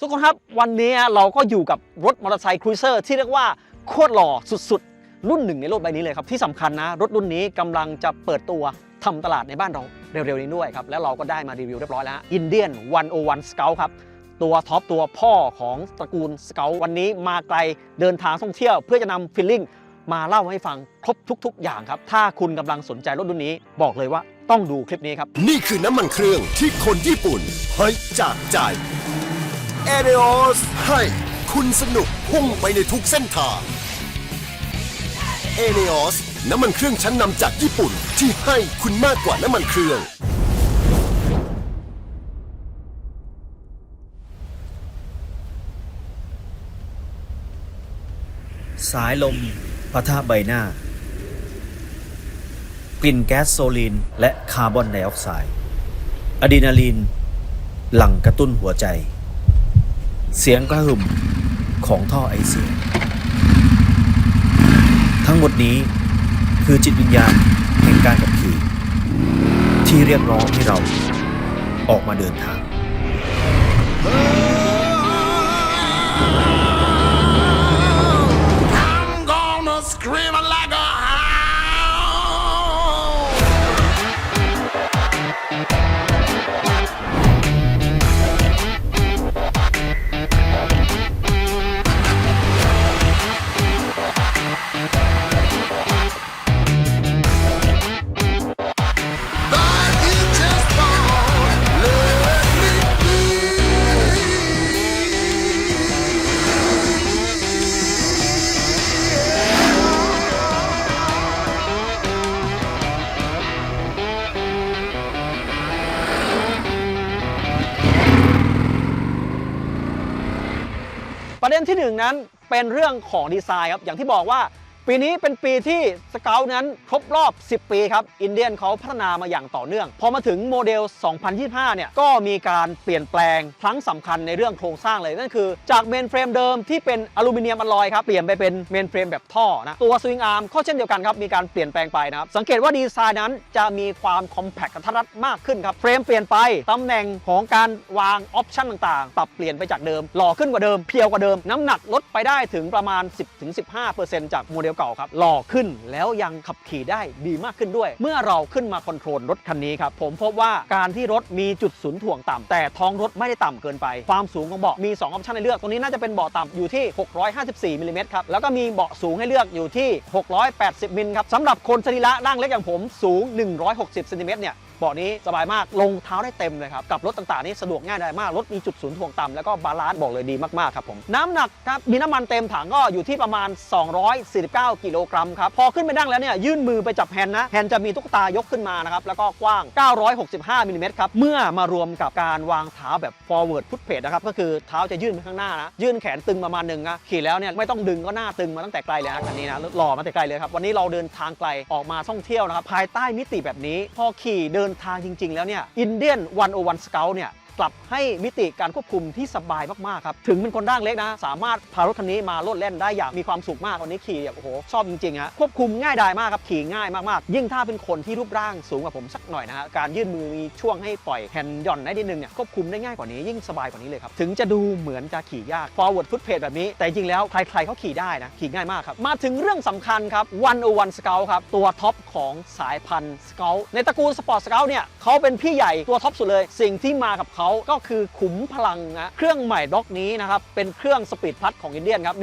ทุกคนครับวันนี้เราก็อยู่กับรถมอเตอร์ไซค์ครูเซอร์ที่เรียกว่าโคตรหล่อสุดๆ รุ่นหนึ่งในโลกใบนี้เลยครับ ที่สำคัญนะ รถรุ่นนี้กำลังจะเปิดตัวทำตลาดในบ้านเราเร็วๆนี้ด้วยครับ แล้วเราก็ได้มารีวิวเรียบร้อยแล้วฮะ Indian 101 Scout ครับ ตัวท็อปตัวพ่อของตระกูล Scout วันนี้มาไกลเดินทางท่องเที่ยว เพื่อจะนำฟิลลิ่งมาเล่าให้ฟังครบทุก ๆ อย่างครับ ถ้าคุณกำลังสนใจรถรุ่นนี้บอกเลยว่าต้องดูคลิปนี้ครับนี่คือน้ำมันเครื่องที่คนญี่ปุ่นให้จากใจ เอเ o อสให้คุณสนุกพุ่งไปในทุกเส้นทางเอเ o อสน้ำมันเครื่องชั้นนำจากญี่ปุ่นที่ให้คุณมากกว่าน้ำมันเครื่อง สายลมปะทะใบหน้า กลิ่นแก๊สโซลีนและคาร์บอนไดออกไซด์อะดรีนาลีน หลั่งกระตุ้นหัวใจ เสียงกระหึ่มของท่อไอเสีย ทั้งหมดนี้คือจิตวิญญาณแห่งการขับขี่ที่เรียกร้องให้เราออกมาเดินทาง นั้นเป็นเรื่องของดีไซน์ครับอย่างที่บอกว่า ปีนี้เป็นปีที่สเกลนั้นครบรอบ 10 ปีครับ อินเดียนเขาพัฒนามาอย่างต่อเนื่อง พอมาถึงโมเดล 2025 เนี่ย ก็มีการเปลี่ยนแปลงครั้งสำคัญในเรื่องโครงสร้างเลย นั่นคือจากเมนเฟรมเดิมที่เป็นอลูมิเนียมอลลอยครับ เปลี่ยนไปเป็นเมนเฟรมแบบท่อนะ ตัวสวิงอาร์มก็เช่นเดียวกันครับ มีการเปลี่ยนแปลงไปนะครับ สังเกตว่าดีไซน์นั้นจะมีความคอมแพคกระทัดรัดมากขึ้นครับ เฟรมเปลี่ยนไปตำแหน่งของการวางออปชั่นต่างๆ ปรับเปลี่ยนไปจากเดิม หล่อขึ้นกว่าเดิม เพียวกว่าเดิม น้ำหนักลดไปได้ถึงประมาณ 10-15%จากโมเดลเก่าครับหล่อขึ้นแล้วยังขับขี่ได้ดีมากขึ้นด้วย เมื่อเราขึ้นมาคอนโทรลรถคันนี้ครับผมพบว่าการที่รถมีจุดศูนย์ถ่วงต่ำแต่ท้องรถไม่ได้ต่ำเกินไป ความสูงของเบาะมี2ออปชันให้เลือกตรงนี้น่าจะเป็นเบาะต่ำอยู่ที่ 654มิลลิเมตรครับแล้วก็มีเบาะสูงให้เลือกอยู่ที่ 680มิลครับสำหรับคนสรีระร่างเล็กอย่างผมสูง 160เซนติเมตรเนี่ย เบาะนี้สบายมากลงเท้าได้เต็มเลยครับ กับรถต่างๆนี่สะดวกง่ายได้มาก รถมีจุดศูนย์ถ่วงต่ำแล้วก็บาลานซ์บอกเลยดีมากๆครับผม น้ำหนักครับมีน้ำมันเต็มถังก็อยู่ที่ประมาณ 249 กิโลกรัมครับพอขึ้นไปนั่งแล้วเนี่ยยื่นมือไปจับแฮนด์นะแฮนด์จะมีตุ๊กตายกขึ้นมานะครับแล้วก็กว้าง 965มิลลิเมตรครับเมื่อมารวมกับการวางเท้าแบบ forward foot plate นะครับก็คือเท้าจะยื่นไปข้างหน้านะยื่นแขนตึงประมาณหนึ่งนะขี่แล้วเนี่ยไม่ต้องดึงก็หน้าตึงมาตั้งแต่ไกลเลยนะคันนี้นะหล่อมาแต่ไกลเลยครับวันนี้เราเดินทางไกลออกมาท่องเที่ยวนะครับภายใต้มิติแบบนี้พอขี่เดินนทางจริง ๆ แล้วเนี่ยอินเดียนวันโอวันสเกลเนี่ย กลับให้มิติการควบคุมที่สบายมากๆครับถึงเป็นคนร่างเล็กนะ สามารถพารถคันนี้มาโลดเล่นได้อย่างมีความสุขมากวันนี้ขี่แบบโอ้โหชอบจริงๆฮะควบคุมง่ายดายมากครับขี่ง่ายมากๆ ยิ่งถ้าเป็นคนที่รูปร่างสูงกว่าผมสักหน่อยนะฮะการยื่นมือมีช่วงให้ปล่อยแฮนด์หย่อนได้นิดนึงเนี่ยควบคุมได้ง่ายกว่านี้ยิ่งสบายกว่านี้เลยครับถึงจะดูเหมือนจะขี่ยาก forward foot plate แบบนี้ แต่จริงๆแล้วใครๆเขาขี่ได้นะขี่ง่ายมากครับมาถึงเรื่องสำคัญครับ101 Scout ครับตัวท็อปของสายพันธุ์ Scout ในตระกูล Sport Scout เนี่ยเขาเป็นพี่ใหญ่ตัวท็อปสุดเลย สิ่งที่มากับเขาก็คือขุมพลังนะเครื่องใหม่บล็อกนี้นะครับ เป็นเครื่องสปีดพลัสของอินเดียนครับ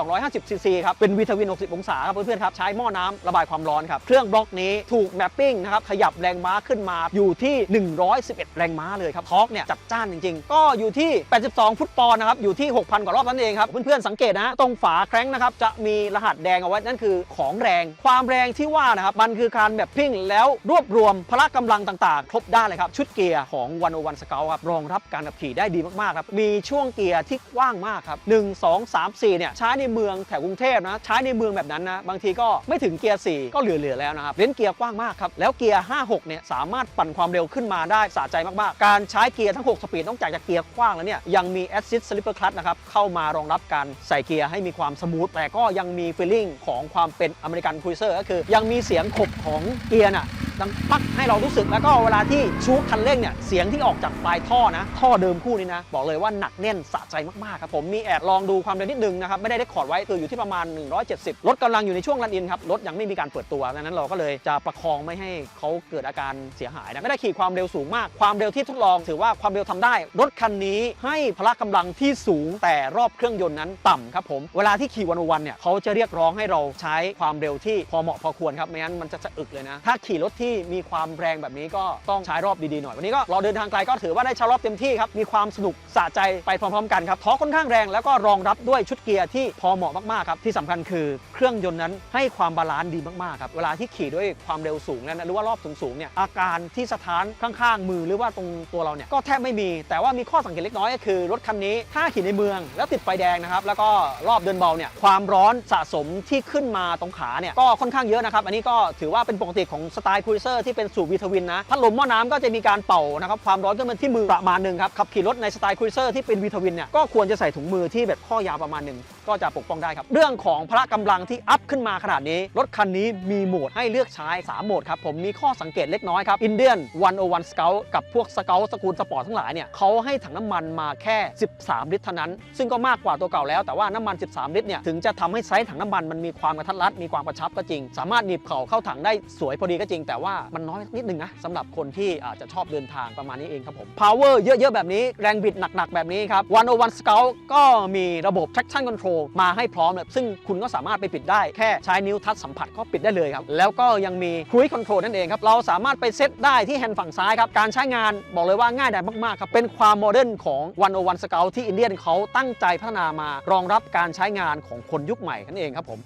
1,250 ซีซีครับ เป็นวีทวิน 60 องศาครับ เพื่อนๆครับ ใช้หม้อน้ำระบายความร้อนครับ เครื่องบล็อกนี้ถูกแมปปิ้งนะครับ ขยับแรงม้าขึ้นมาอยู่ที่ 111 แรงม้าเลยครับทอร์กเนี่ยจัดจ้านจริงๆ ก็อยู่ที่ 82 ฟุตปอนด์นะครับ อยู่ที่ 6,000 กว่ารอบนั่นเองครับ เพื่อนๆสังเกตนะ ตรงฝาแคร้งนะครับจะมีรหัสแดงเอาไว้นั่นคือของแรง ความแรงที่ว่านะครับมันคือการแบบปิ้งแล้วรวบรวมพละกำลังต่างๆ ครบด้านเลยครับชุดเกียร์ของ101 Scout ครับรองรับการขับขี่ได้ดีมากๆครับ มีช่วงเกียร์ที่กว้างมากครับ 1 2 3 4 เนี่ย ใช้ในเมืองแถวกรุงเทพนะ ใช้ในเมืองแบบนั้นนะ บางทีก็ไม่ถึงเกียร์ 4 ก็เหลือๆแล้วนะครับ เลนเกียร์กว้างมากครับ แล้วเกียร์ 5 6 เนี่ย สามารถปั่นความเร็วขึ้นมาได้สะใจมากๆ การใช้เกียร์ทั้ง 6 สปีดนอกจากจะเกียร์กว้างแล้วเนี่ย ยังมี Assist Slipper Clutch นะครับ เข้ามารองรับการใส่เกียร์ให้มีความสมูท แต่ก็ยังมี feeling ของความเป็นอเมริกันครูเซอร์ก็คือยังมีเสียงขบของเกียร์น่ะดังปักให้เรารู้สึกแล้วก็เวลาที่ชูคันเร่งเนี่ยเสียงที่ออกจากปลายท่อนะ ท่อเดิมคู่นี้นะ บอกเลยว่าหนักแน่นสะใจมากๆครับผมมีแอบลองดูความเร็วนิดนึงนะครับไม่ได้ได้คอร์ดไว้คืออยู่ที่ประมาณ 170 รถกำลังอยู่ในช่วงรันอินครับรถยังไม่มีการเปิดตัวดังนั้นเราก็เลยจะประคองไม่ให้เขาเกิดอาการเสียหายนะไม่ได้ขี่ความเร็วสูงมาก ความเร็วที่ทดลอง ถือว่าความเร็วทำได้ รถคันนี้ให้พละกำลังที่สูงแต่รอบเครื่องยนต์นั้นต่ำครับผมเวลาที่ขี่วันวันเนี่ยเขาจะเรียกร้องให้เราใช้ความเร็วที่พอเหมาะพอควรครับไม่งั้นมันจะสะอึกเลยนะถ้าขี่รถทที่มีความแรงแบบนี้ก็ต้องใช้รอบดีๆหน่อย วันนี้ก็เราเดินทางไกลก็ถือว่าได้ใช้รอบเต็มที่ครับ มีความสนุกสะใจไปพร้อมๆกันครับท้อค่อนข้างแรงแล้วก็รองรับด้วยชุดเกียร์ที่พอเหมาะมากๆครับที่สำคัญคือเครื่องยนต์นั้นให้ความบาลานซ์ดีมากๆครับเวลาที่ขี่ด้วยความเร็วสูงแล้วนะหรือว่ารอบสูงๆเนี่ยอาการที่สถานข้างๆ มือหรือว่าตรงตัวเราเนี่ยก็แทบไม่มี แต่ว่ามีข้อสังเกตเล็กน้อยก็คือ รถคันนี้ถ้าขี่ในเมือง แล้วติดไฟแดงนะครับแล้วก็รอบเดินเบาเนี่ยความร้อนสะสมที่ขึ้นมาตรงขาเนี่ยก็ค่อนข้างเยอะนะครับอันนี้ก็ถือว่าเป็นปกติของสไตล์ครูเซอร์ที่เป็นสูบวีทวินนะพัดลมหม้อน้ำก็จะมีการเป่านะครับความร้อนขึ้นมาที่มือประมาณหนึ่งครับขับขี่รถในสไตล์คูลเซอร์ที่เป็นวีทวินเนี่ยก็ควรจะใส่ถุงมือที่แบบข้อยาวประมาณหนึ่งก็จะปกป้องได้ครับ เรื่องของพละกำลังที่อัพขึ้นมาขนาดนี้ รถคันนี้มีโหมดให้เลือกใช้ 3 โหมดครับ ผมมีข้อสังเกตเล็กน้อยครับ Indian 101 Scout กับพวก Scout สกูลสปอร์ตทั้งหลายเนี่ยเขาให้ถังน้ำมันมาแค่ 13 ลิตรเท่านั้น ซึ่งก็มากกว่าตัวเก่าแล้วแต่ว่าน้ำมัน 13 ลิตรเนี่ยถึงจะทำให้ไซส์ถังน้ำมันมันมีความกระทัดรัดมีความกระชับก็จริง สามารถหนีบเข่าเข้าถังได้สวยพอดีก็จริง แต่ว่ามันน้อยนิดนึงนะสำหรับคนที่อาจจะชอบเดินทางประมาณนี้เองครับผม power เยอะๆแบบนี้แรงบิดหนักๆแบบนี้ครับ101 Scout ก็มีระบบ traction control มาให้พร้อมเลยซึ่งคุณก็สามารถไปปิดได้แค่ใช้นิ้วทัชสัมผัสก็ปิดได้เลยครับ แล้วก็ยังมี cruise control นั่นเองครับ เราสามารถไปเซตได้ที่แฮนด์ฝั่งซ้ายครับ การใช้งานบอกเลยว่าง่ายดายมาก ๆ ครับ เป็นความโมเดิร์นของ101 Scout ที่อินเดียนเขาตั้งใจพัฒนามารองรับการใช้งานของคนยุคใหม่นั่นเองครับผม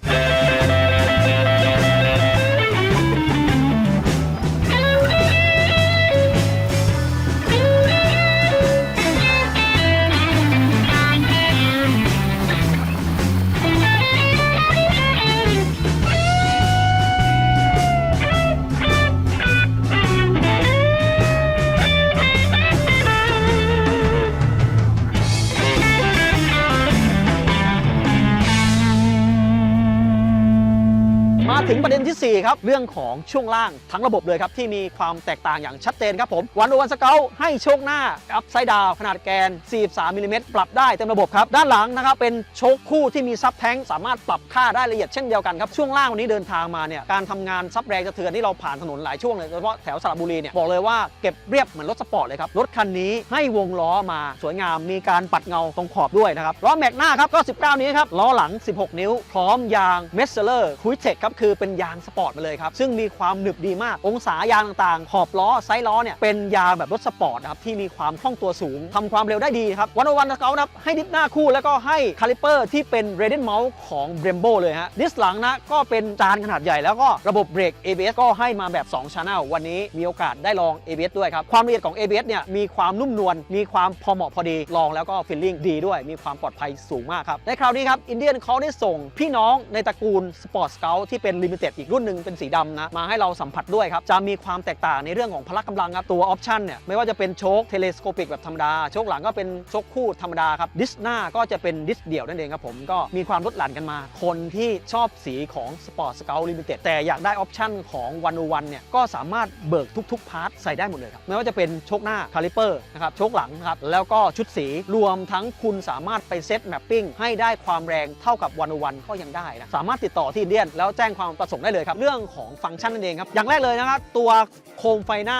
ทีสี่4ครับเรื่องของช่วงล่างทั้งระบบเลยครับที่มีความแตกต่างอย่างชัดเจนครับผมวันโอวันสเกลให้โชคหน้าอัพไซด์ดาวขนาดแกน 43มิลลิเมตรปรับได้เต็มระบบครับด้านหลังนะครับเป็นโชคคู่ที่มีซับแท้งสามารถปรับค่าได้ละเอียดเช่นเดียวกันครับช่วงล่างวันนี้เดินทางมาเนี่ยการทำงานซับแรงสะเทือนที่เราผ่านถนนหลายช่วงเลยโดยเฉพาะแถวสระบุรีเนี่ยบอกเลยว่าเก็บเรียบเหมือนรถสปอร์ตเลยครับรถคันนี้ให้วงล้อมาสวยงามมีการปัดเงาตรงขอบด้วยนะครับล้อแม็กหน้าครับก็ 19นี้ครับล้อหลัง 16 นิ้ว พร้อมยางเมสเซอร์คุยเทคครับคือเป็นยางสปอร์ตมาเลยครับ ซึ่งมีความหนึบดีมาก องศายางต่างๆ ขอบล้อไซส์ล้อเนี่ย เป็นยางแบบรถสปอร์ตครับ ที่มีความคล่องตัวสูงทำความเร็วได้ดีครับวันวันสเกลนะครับ ให้ดิสหน้าคู่แล้วก็ให้คาลิเปอร์ที่เป็นเรด e นเมาส์ของ b r e m b o เลยฮะ ดิสหลังนะก็เป็นจานขนาดใหญ่แล้วก็ระบบเบรก ABS ก็ให้มาแบบ2 Channel วันนี้มีโอกาสได้ลอง ABS ด้วยครับ ความละเอียดของ ABS เนี่ยมีความนุ่มนวล มีความพอเหมาะพอดี ลองแล้วก็ฟีลลิ่งดีด้วย มีความปลอดภัยสูงมากครับ ในคราวนี้ครับ อินเดียนเขาได้ส่งพี่น้องในตระกูลสปอร์ตสเกลที่เป็นลิมิเต็ดอีกรุ่นุ่นหนึ่งเป็นสีดำนะมาให้เราสัมผัสด้วยครับจะมีความแตกต่างในเรื่องของพละกำลังครับตัวออปชันเนี่ยไม่ว่าจะเป็นโชคเทเลสโคปิกแบบธรรมดาโชคหลังก็เป็นโชคคู่ธรรมดาครับดิสหน้าก็จะเป็นดิสเดี่ยวนั่นเองครับผมก็มีความลดหลั่นกันมา คนที่ชอบสีของสปอร์ตสเกลลิมิเต็ดแต่อยากได้ออปชันของวันอวันเนี่ยก็สามารถเบิกทุกๆพาร์ทใส่ได้หมดเลยครับไม่ว่าจะเป็นโชคหน้าคาลิเปอร์นะครับโชคหลังนะครับแล้วก็ชุดสีรวมทั้งคุณสามารถไปเซตแมปปิ้งให้ได้ความแรงเท่ากับวันวันก็ยังได้นะสามารถติดต่อที่เดียนแล้วแจ้งความประสงค์ได้เลยครับเรื่องของฟังก์ชันนั่นเองครับอย่างแรกเลยนะครับตัวโคมไฟหน้า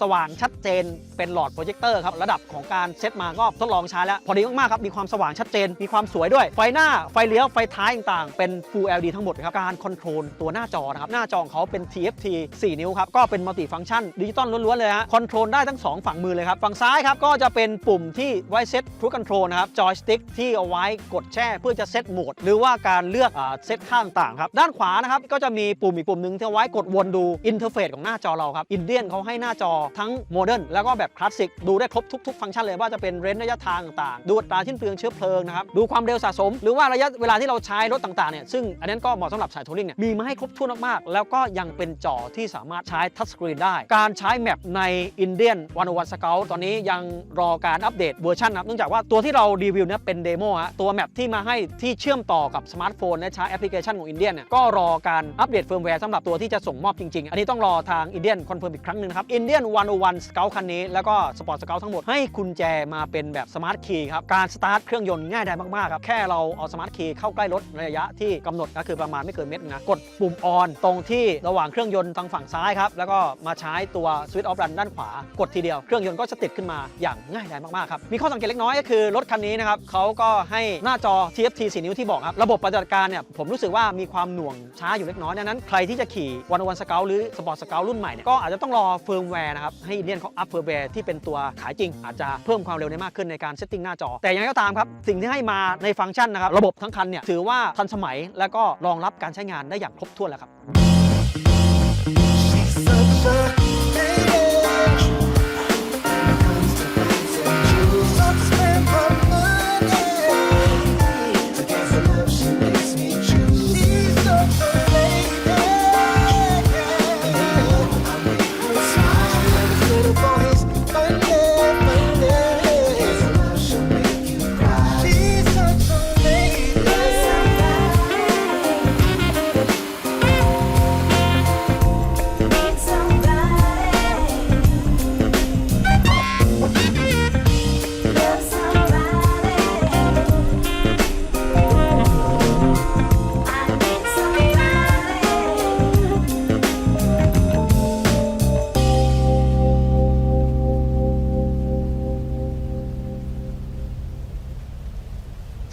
สว่างชัดเจนเป็นหลอดโปรเจคเตอร์ครับระดับของการเซตมาก็ทดลองใช้แล้วพอดีมากๆครับมีความสว่างชัดเจน มีความสวยด้วย ไฟหน้าไฟเลี้ยวไฟท้ายต่างๆ เป็น Full LED ทั้งหมดครับการคอนโทรลตัวหน้าจอนะครับหน้าจอของเขาเป็น TFT 4 นิ้วครับก็เป็นมัลติฟังก์ชันดิจิตอลล้วนๆเลยฮะคอนโทรลได้ทั้ง 2 ฝั่งมือเลยครับฝั่งซ้ายครับก็จะเป็นปุ่มที่ไว้เซตครูคอนโทรลนะครับจอยสติ๊กที่เอาไว้กดแช่เพื่อจะเซตโหมดหรือว่าการเลือกเซตค่าต่างครับด้านขวานะครับก็จะมีปุ่มอีกปุ่มหนึ่งที่เอาไว้กดวนดูอินเทอร์เฟซของหน้าจอเราครับอินเดียนเขาให้หน้าจอทั้งโมเดิร์นแล้วก็แบบคลาสสิกดูได้ครบทุกๆ ฟังก์ชันเลยว่าจะเป็นเรนระยะทางต่างๆ ดูตราทิ้นเปลืองเชื้อเพลิงนะครับดูความเร็วสะสม หรือว่าระยะเวลาที่เราใช้รถต่างๆเนี่ยซึ่งอันนั้นก็เหมาะสำหรับสายทัวริงเนี่ยมีมาให้ครบถ้วนมากๆแล้วก็ยังเป็นจอที่สามารถใช้ทัชสกรีนได้ การใช้แมปในอินเดียนวันวันสเกลตอนนี้ยังรอการอัปเดตเวอร์ชันนะครับเนื่องจากว่าตัวที่เรารีวิวเนี่ยเป็นเดโมฮะตัวแมปที่มาให้ที่เชื่อมต่อกับสมาร์ทโฟนและใช้แอปพลิเคชันของอินเดียนเนี่ยก็รอการอัปเดตเฟิร์มแวร์สำหรับตัวที่จะส่งมอบจริง ๆ อันนี้ต้องรอทางอินเดียนคอนเฟิร์มอีกครั้งหนึ่งครับ Indian 101 Scout คันนี้ แล้วก็สปอร์ตสเกลทั้งหมดให้กุญแจมาเป็นแบบสมาร์ทคีย์ครับ การสตาร์ทเครื่องยนต์ง่ายได้มากๆครับ แค่เราเอาสมาร์ทคีย์เข้าใกล้รถระยะที่กำหนดก็คือประมาณไม่เกินเมตรนะ กดปุ่มออนตรงที่ระหว่างเครื่องยนต์ทางฝั่งซ้ายครับ แล้วก็มาใช้ตัวสวิตช์ออฟรันด้านขวา กดทีเดียวเครื่องยนต์ก็จะติดขึ้นมาอย่างง่ายดายมากๆครับ มีข้อสังเกตเล็กน้อยก็คือรถคันนี้นะครับเขาก็ให้หน้าจอ TFT 4 นิ้วที่บอกครับ ระบบปฏิบัติการเนี่ยผมรู้สึกว่ามีความหน่วงช้าอยู่เล็กน้อยดังนั้นใครที่จะขี่วันวันสเกลหรือสปอร์ตสเกลรุ่นใหม่เนี่ยก็อาจจะต้องรอเฟิร์มแวร์นะครับ ให้เดียนเขาอัพเฟิร์มแวร์ที่เป็นตัวขายจริง อาจจะเพิ่มความเร็วได้มากขึ้นในการเซตติ้งหน้าจอ แต่ยังไงก็ตามครับ สิ่งที่ให้มาในฟังก์ชันนะครับ ระบบทั้งคันเนี่ยถือว่าทันสมัยและก็รองรับการใช้งานได้อย่างครบถ้วนแล้วครับ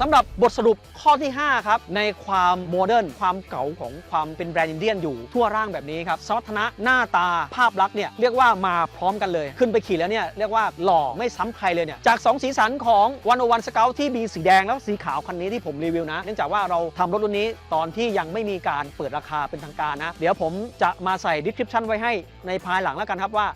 สำหรับบทสรุปข้อที่ 5 ครับ ในความโมเดิร์นความเก่าของความเป็นแบรนด์อินเดียนอยู่ทั่วร่างแบบนี้ครับสมรรถนะหน้าตาภาพลักษณ์เนี่ยเรียกว่ามาพร้อมกันเลย ขึ้นไปขี่แล้วเนี่ยเรียกว่าหล่อไม่ซ้ำใครเลยเนี่ยจาก 2 สีสันของวันโอวันสเกลที่มีสีแดงแล้วสีขาวคันนี้ที่ผมรีวิวนะ เนื่องจากว่าเราทำรถรุ่นนี้ตอนที่ยังไม่มีการเปิดราคาเป็นทางการนะ เดี๋ยวผมจะมาใส่ description ไว้ให้ในภายหลังแล้วกันครับว่า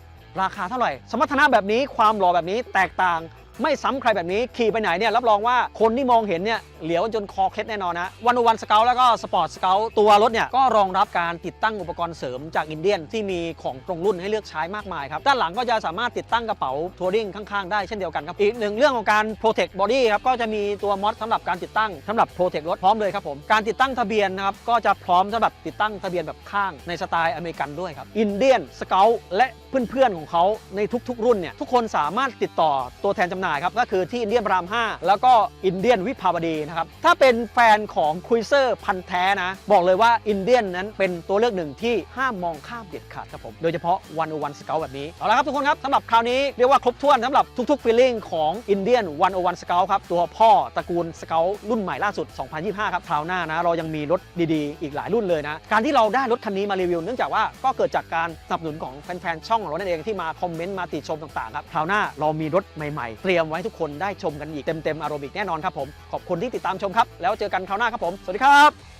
ราคาเท่าไหร่ สมรรถนะแบบนี้ความหล่อแบบนี้แตกต่าง ไม่ซ้ำใครแบบนี้ขี่ไปไหนเนี่ยรับรองว่าคนที่มองเห็นเนี่ยเหลียวจนคอเคล็ดแน่นอนนะวันวันสเกลแล้วก็สปอร์ตสเกลตัวรถเนี่ยก็รองรับการติดตั้งอุปกรณ์เสริมจากอินเดียนที่มีของตรงรุ่นให้เลือกใช้มากมายครับด้านหลังก็จะสามารถติดตั้งกระเป๋าทัวริงข้างๆได้เช่นเดียวกันครับอีกหนึ่งเรื่องของการ protect body ครับก็จะมีตัวมอดสำหรับการติดตั้งสำหรับ protect รถพร้อมเลยครับผมการติดตั้งทะเบียนนะครับก็จะพร้อมสำหรับติดตั้งทะเบียนแบบข้างในสไตล์อเมริกันด้วยครับอินเดียนสเกลและเพื่อนๆของเขาในทุกๆ รุ่นเนี่ยทุกคนสามารถติดต่อตัวแทนจำหน่ายครับก็คือที่อินเดียนพราม 5 แล้วก็อินเดียนวิภาวดีนะครับถ้าเป็นแฟนของคุยเซอร์พันแท้นะ บอกเลยว่าอินเดียนนั้นเป็นตัวเลือกหนึ่งที่ห้ามมองข้ามเด็ดขาดครับผมโดยเฉพาะวันวันสเกลแบบนี้เอาละครับทุกคนครับสำหรับคราวนี้เรียกว่าครบถ้วนสำหรับทุกๆฟีลลิ่งของอินเดียนวันวันสเกลครับตัวพ่อตระกูลสเกลรุ่นใหม่ล่าสุด 2025 ครับคราวหน้านะเรายังมีรถดีๆ อีกหลายรุ่นเลยนะการที่เราได้รถคันนี้มารีวิว เนื่องจากว่าก็เกิดจากการสนับสนุนของแฟนๆช่องของเรานั่นเองที่มาคอมเมนต์มาติชมต่างๆครับคราวหน้าเรามีรถใหม่ๆเตรียมไว้ทุกคนได้ชมกันอีกเต็มๆอารมณ์อีกแน่นอนครับผม ขอบคุณที่ติดตามชมครับ แล้วเจอกันคราวหน้าครับผม สวัสดีครับ